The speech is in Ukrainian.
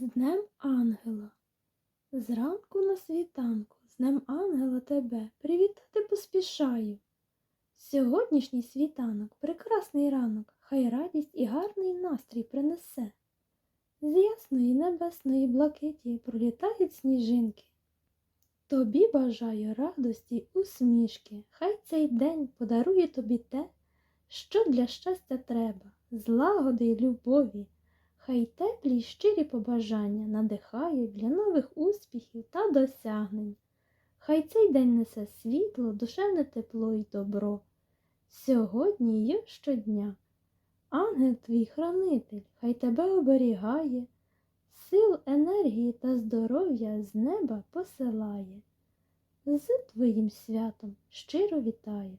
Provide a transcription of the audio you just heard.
З Днем Ангела. Зранку на світанку, з Днем Ангела тебе привітати поспішаю. Сьогоднішній світанок, прекрасний ранок, хай радість і гарний настрій принесе. З ясної небесної блакиті пролітають сніжинки. Тобі бажаю радості усмішки, хай цей день подарує тобі те, що для щастя треба, злагоди й любові. Хай теплі й щирі побажання надихають для нових успіхів та досягнень. Хай цей день несе світло, душевне тепло й добро. Сьогодні й щодня. Ангел твій хранитель, хай тебе оберігає, сил, енергії та здоров'я з неба посилає. З твоїм святом щиро вітаю.